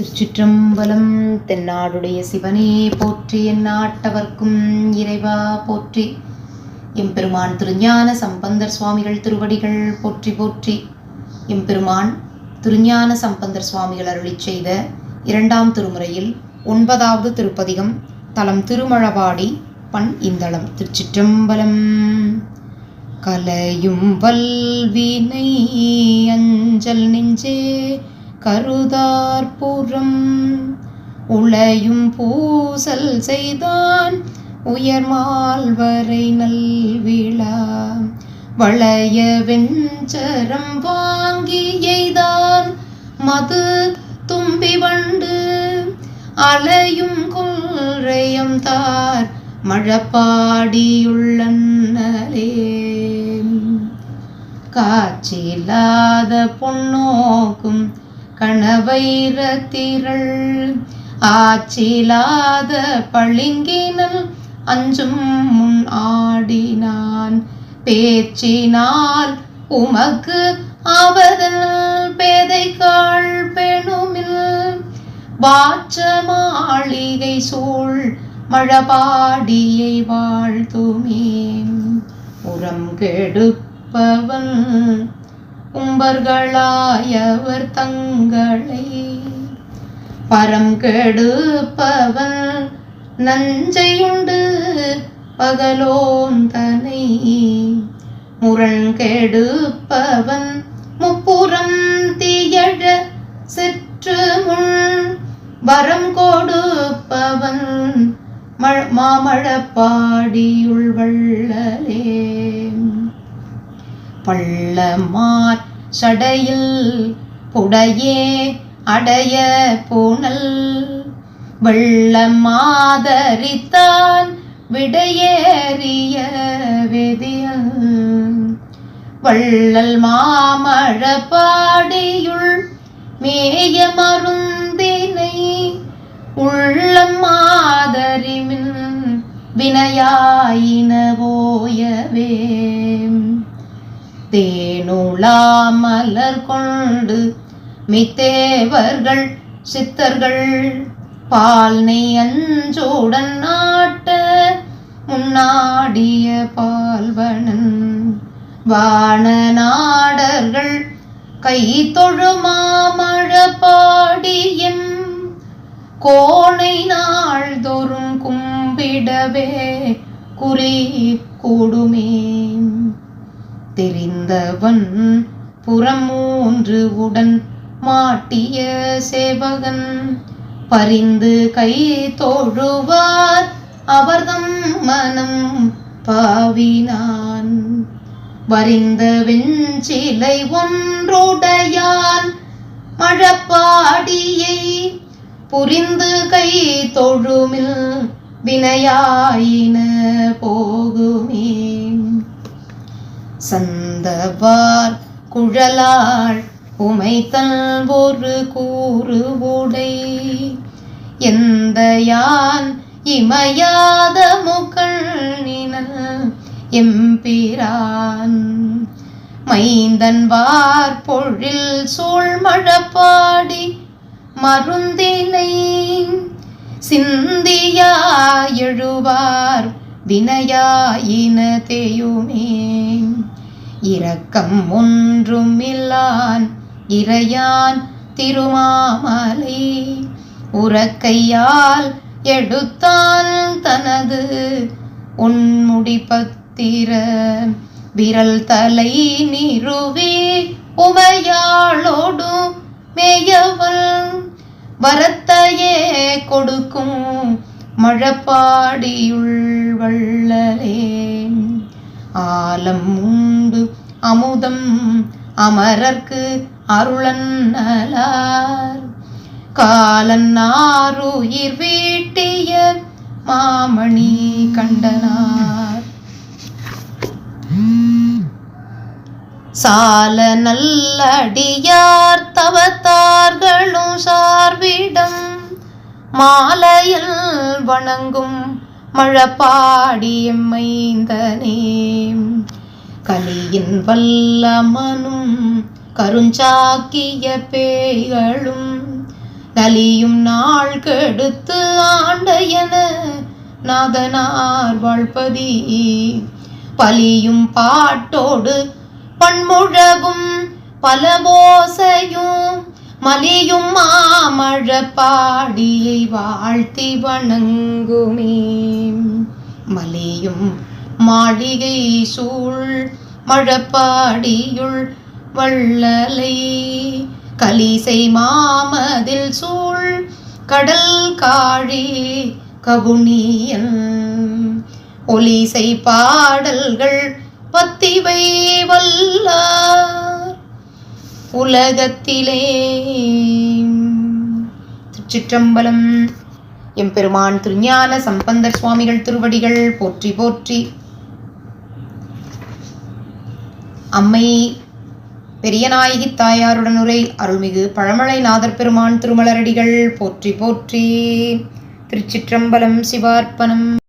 திருச்சிற்றம்பலம் தென்னாடுடைய சிவனே போற்றி எந்நாட்டவர்க்கும் இறைவா போற்றி. எம்பெருமான் திருஞான சம்பந்தர் சுவாமிகள் திருவடிகள் போற்றி போற்றி. எம்பெருமான் திருஞான சம்பந்தர் சுவாமிகள் அருளி செய்த இரண்டாம் திருமுறையில் ஒன்பதாவது திருப்பதிகம் தலம் திருமழபாடி பண் இந்தளம் திருச்சிற்றம்பலம். கலையும் வல்வினை அஞ்சல் நெஞ்சே கருதார்புறம் உளையும் பூசல் செய்தான் உயர்மால்வரை நல்விழா வளைய வெஞ்சரம் வாங்கி எய்தான் மது தும்பி வண்டு. அலையும் கொல்றையம் தார் மழப்பாடியுள்ளே காட்சியில்லாத பொன்னோக்கும் கணவைரத்திரள். ஆச்சிலாத பளிங்கினல் அஞ்சும் முன் ஆடினான். பேச்சினால் உமக்கு அவதல் பேதைக்காள் பெணுமில். வாச்ச மாளிகை சூழ் மழபாடியை வாழ்த்துமே உரம் கெடுப்பவன் உம்பர்களாயவர் தங்களை பரம் கெடுப்பவன் நஞ்சையுண்டு பகலோன் தனை முரண் கெடுப்பவன் முப்புறம் தீயழ சிற்று முன் வரம் கொடுப்பவன் மாமழப்பாடியுள் வள்ளலே. பள்ளமார் சடையில் புடையே அடைய பூனல் வெள்ளமாதரித்தான் விடையேறிய வேதியல். வள்ளல் மாமழப்பாடியுள் மேய மருந்தினை உள்ளம் மாதரிமின் வினையாயின தேனுலா மலர் கொண்டு மித்தேவர்கள் சித்தர்கள் பால் நெய் அஞ்சோடன் நாட்ட முன்னாடிய பால்வனன் வான நாடர்கள் கை தொழுமாமழ பாடியம் நாள் தோறும் கும்பிடவே குறி கூடுமே தெரிந்தவன் புறம் மூன்று உடன் மாட்டிய சேவகன். பரிந்து கை தோழுவார் அவர்தம் மனம் பாவினான். வரிந்த வெஞ்சிலை ஒன்றுடையான் மழப்பாடியை புரிந்து கை தொழுமில் வினையாயின போகுமே. சந்தவார் குழலாள் உமைத்தல் ஒரு கூறு உடை. எந்த யான் இமையாத முகழ்நினல் எம்பிரான். மைந்தன் வார் பொழில் சூழ்மழப்பாடி மருந்தினை சிந்தியா எழுவார் வினையாயின தேயுமே. இரக்கம் ஒன்றுமில்லான் இறையான் திருமாமலை உறக்கையால் எடுத்தான் தனது உன்முடி பத்திர விரல் தலை நிறுவி உமையாளோடு மேயவன் வரத்தையே கொடுக்கும் மழப்பாடியுள் வள்ளலேன் ஆலம் உண்டு. அமுதம் அமரர்க்கு அருளன்னலார் காலன் ஆறுயிர் வீட்டிய மாமணி கண்டனார். சால நல்லடியார் தவத்தார்களும் சார்விடம் மாலையில் வணங்கும் மழப்பாடி எம்மைந்தனே. கலியின் வல்லமனும் கருஞ்சாக்கிய பேய்களும் நலியும் நாள் கெடுத்து ஆண்டையன நாதனார் வாழ்பதி. பலியும் பாட்டோடு பன்முழவும் பலபோசையும் மலியும் மாமழ பாடியை வாழ்த்தி வணங்குமே. மாளிகையும் மாளிகை சூழ் மழப்பாடியுள் வள்ளலை. கலிசை மாமதில் சூழ் கடல் காழி கவுனியன். ஒலிசை பாடல்கள் பத்திவை வல்லார் உலகத்திலே. திருச்சிற்றம்பலம் எம்பெருமான் திருஞான சம்பந்தர் சுவாமிகள் திருவடிகள் போற்றி போற்றி. அம்மை பெரியநாயகி தாயாருடன் உரை அருள்மிகு பழமலை நாதர் பெருமான் திருமலரடிகள் போற்றி போற்றி. திருச்சிற்றம்பலம் சிவார்ப்பணம்.